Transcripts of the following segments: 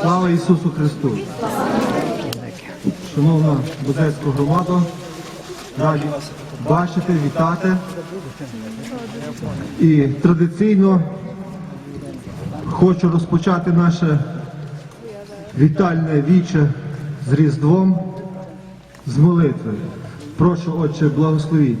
Слава Ісусу Христу! Шановна Бузецька громада, раді бачити, вітати. І традиційно хочу розпочати наше вітальне віче з Різдвом, з молитви. Прошу, Отче, благословіть.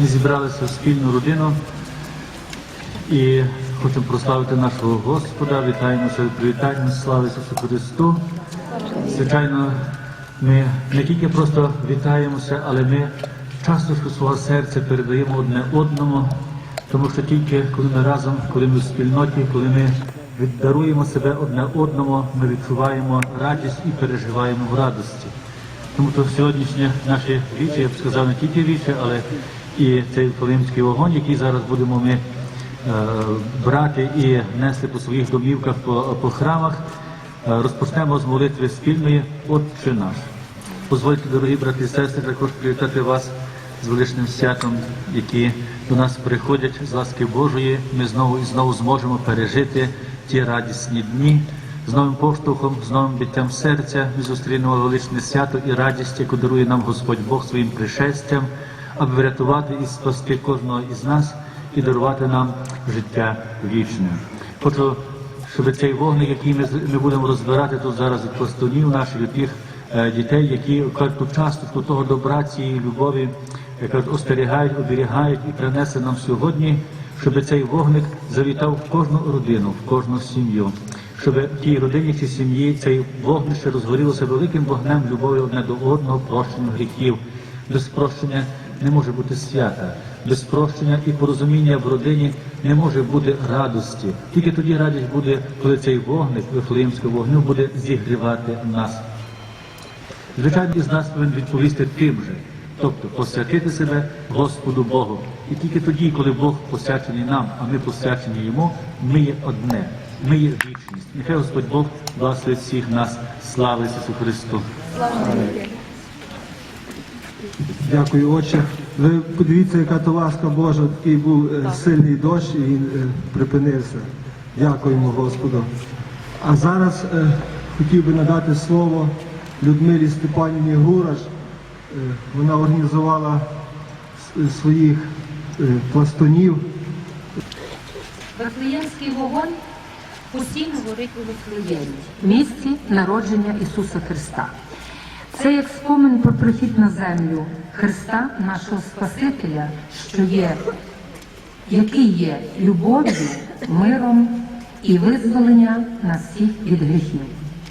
Ми зібралися в спільну родину і хочемо прославити нашого Господа. Вітаємося від привітання, слава Ісусу Христу. Звичайно, ми не тільки просто вітаємося, але ми часто свого серця передаємо одне одному, тому що тільки коли ми разом, коли ми в спільноті, коли ми віддаруємо себе одне одному, ми відчуваємо радість і переживаємо в радості. Тому то сьогоднішнє наше віче, я б сказав, не тільки віче, але і цей Филимський вогонь, який зараз будемо ми брати і нести по своїх домівках, по, по храмах, е, розпочнемо з молитви спільної Отче наш. Дозвольте, дорогі брати і сестри, також привітати вас з величним святом, які до нас приходять з ласки Божої. Ми знову і знову зможемо пережити ті радісні дні. З новим поштовхом, з новим биттям серця ми зустрінемо величне свято і радість, яку дарує нам Господь Бог своїм пришестям, аби врятувати і спасти кожного із нас і дарувати нам життя вічне. Хочу, щоб цей вогник, який ми, ми будемо розбирати тут зараз від пластунів наших, від тих е, дітей, які кажуть, ту того добра, цієї любові, як кажуть, остерігають, оберігають і принесе нам сьогодні, щоб цей вогник завітав в кожну родину, в кожну сім'ю щоб в тій родині чи сім'ї цей вогнище розгорілося великим вогнем любові одне до одного, прощення гріхів. Без прощення не може бути свята, без прощення і порозуміння в родині не може бути радості. Тільки тоді радість буде, коли цей вогник Вифлеємського вогню буде зігрівати нас. Звичайно, із нас повинен відповісти тим же, тобто посвятити себе Господу Богу. І тільки тоді, коли Бог посвячений нам, а ми посвячені йому, ми є одне, ми є вічність. Нехай Господь Бог благословить всіх нас. Слава Ісусу Христу! Дякую, Отче. Ви подивіться, яка то ласка Божа, такий був е, сильний дощ і він е, припинився. Дякуємо Господу. А зараз е, хотів би надати слово Людмилі Степанівні Гураш. Е, вона організувала своїх е, пластунів. Вифлеємський вогонь постійно горить у Вифлеємі, місці народження Ісуса Христа. Це як спомин про прихід на землю Христа, нашого Спасителя, що є, який є любов'ю, миром і визволення нас всіх від гріхів.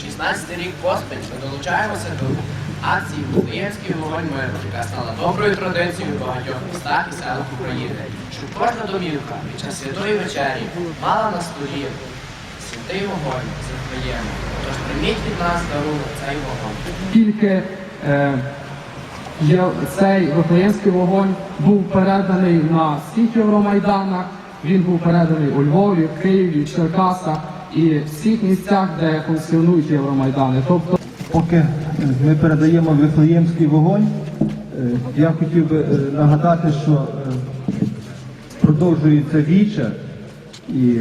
16 рік поспіль ми долучаємося до акції Вифлеємський вогонь миру, яка стала доброю традицією в багатьох містах і селах України, щоб кожна домівка під час святої вечері мала на столі святий вогонь з Вифлеєму. Тож прийміть від нас дару цей вогонь. тільки е, є- цей Вифлеємський вогонь був переданий на всіх Євромайданах. Він був переданий у Львові, Києві, Черкасах і всіх місцях, де функціонують Євромайдани. Тобто Поки ми передаємо Вифлеємський вогонь, е, я хотів би е, нагадати, що е, продовжується віче, і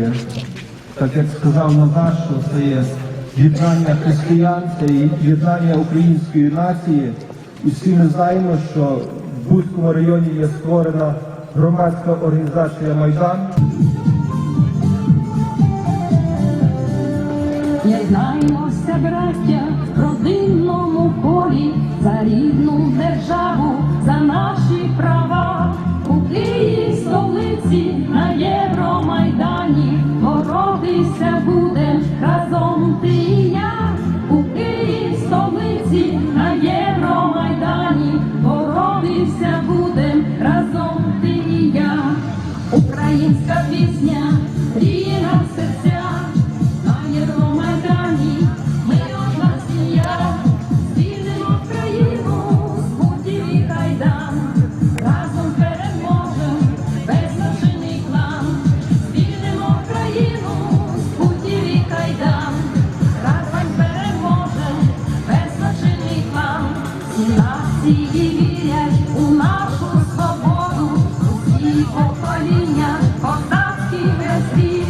так як сказав Назар, що це є єднання християн, це єднання української нації. І всі ми знаємо, що в Бузькому районі є створена громадська організація Майдан. see.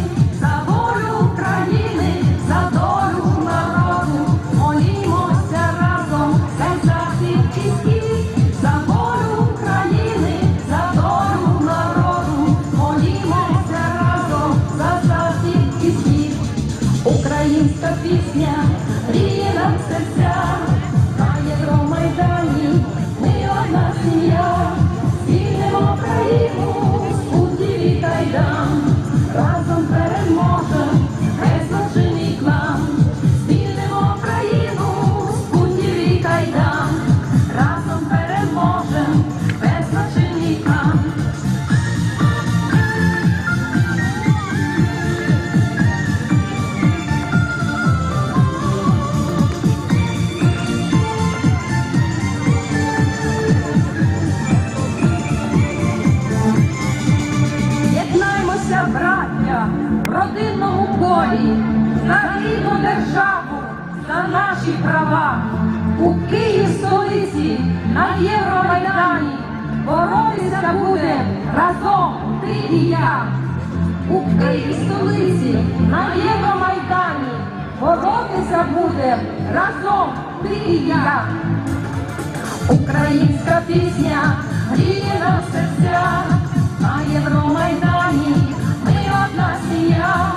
Браття, в родинному колі, за рідну державу, за наші права. У Київ столиці на Євромайдані боротися буде разом ти і я. У Київ столиці на Євромайдані боротися буде разом ти і я. Українська пісня гріє нам серця на Євромайдані. Ми одна сім'я,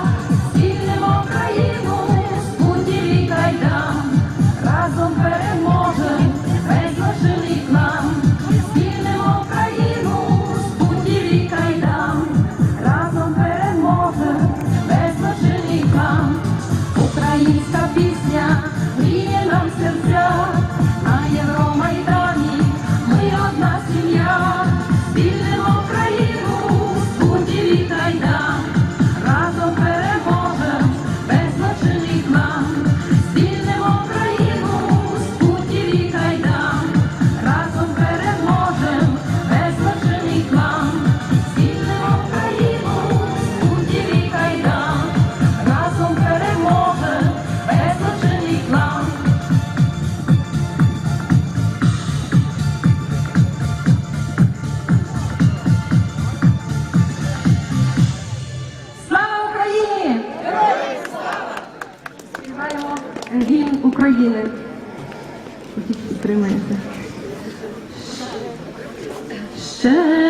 这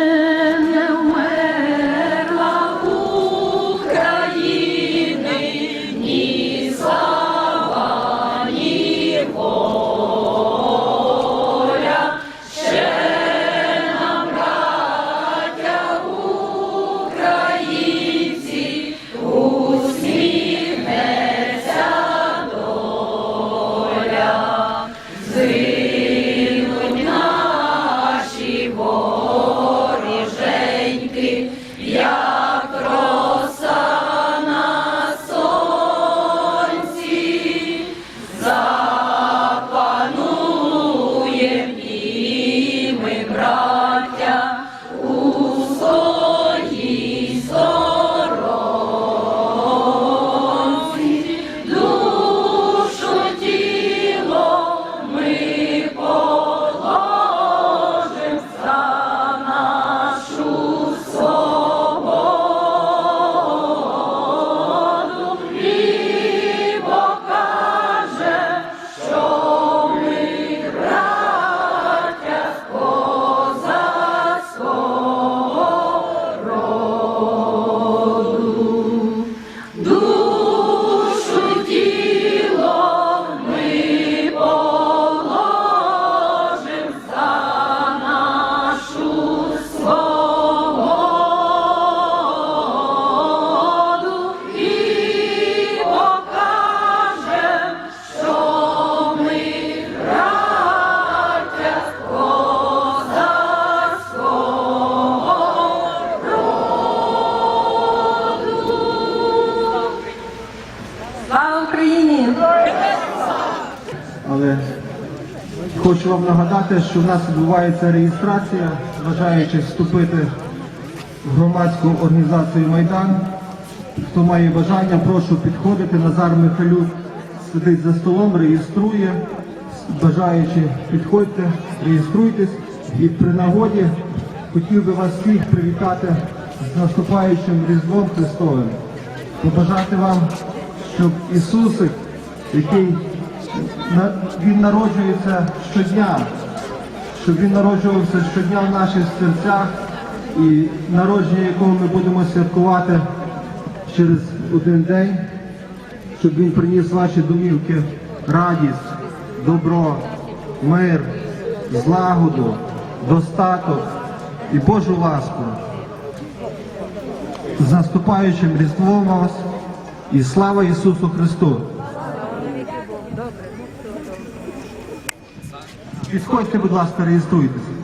Union хочу вам нагадати, що в нас відбувається реєстрація, бажаючи вступити в громадську організацію Майдан. Хто має бажання, прошу підходити. Назар Михайлюк сидить за столом, реєструє. Бажаючи, підходьте, реєструйтесь. І при нагоді хотів би вас всіх привітати з наступаючим Різдвом Христовим. Побажати вам, щоб Ісусик, який він народжується щодня, щоб він народжувався щодня в наших серцях і народження якого ми будемо святкувати через один день, щоб він приніс ваші домівки радість, добро, мир, злагоду, достаток і Божу ласку. З наступаючим Різдвом вас і слава Ісусу Христу! Підходьте, будь ласка, реєструйтесь.